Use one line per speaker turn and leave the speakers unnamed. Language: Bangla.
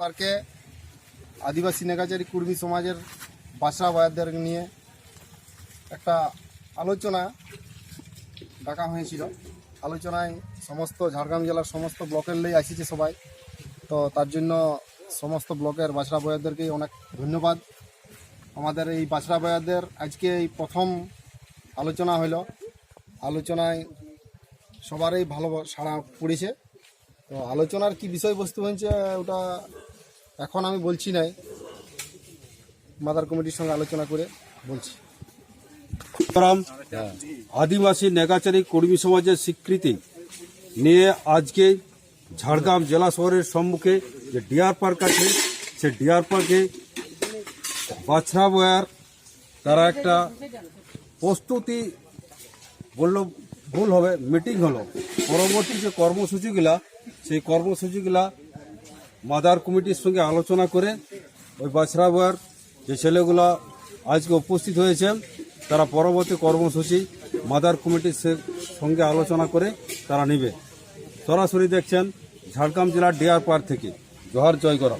পার্কে আদিবাসী নেগাচারী কুর্মী সমাজের বাসা বয়াদের নিয়ে একটা আলোচনা ডাকা হয়েছিল। আলোচনায় সমস্ত ঝাড়গ্রাম জেলার সমস্ত ব্লকের লেই আসিছে সবাই। তো তার জন্য সমস্ত ব্লকের বাছড়া বয়াদেরকে অনেক ধন্যবাদ। আমাদের এই বাছড়া বয়াদের আজকে এই প্রথম আলোচনা হলো। আলোচনায় সবারই ভালো সাড়া পড়েছে। তো আলোচনার কি বিষয়বস্তু হয়েছে, ওটা এখন আমি বলছি নাই। মাদার কমিটির সঙ্গে আলোচনা করে বলছি।
রাম আদিবাসী নেগাচারী কর্মী সমাজের স্বীকৃতি নিয়ে আজকে ঝাড়গ্রাম জেলা শহরের সম্মুখে যে ডিয়ার পার্ক আছে সে ডিয়ার পার্কে বাছরা বয়ার তারা একটা প্রস্তুতি বলল ভুল হবে মিটিং হলো। পরবর্তী যে কর্মসূচিগুলা সেই কর্মসূচিগুলা মাদার কমিটির সঙ্গে আলোচনা করে ওই বাছরা বয়ার যে ছেলেগুলো আজকে উপস্থিত হয়েছে তারা পরবর্তী কর্মসূচি মাদার কমিটির সঙ্গে আলোচনা করে তারা নেবে। সরাসরি দেখছেন ঝাড়গ্রাম জেলার ডিআর পার্ক থেকে। জোহার জয় করা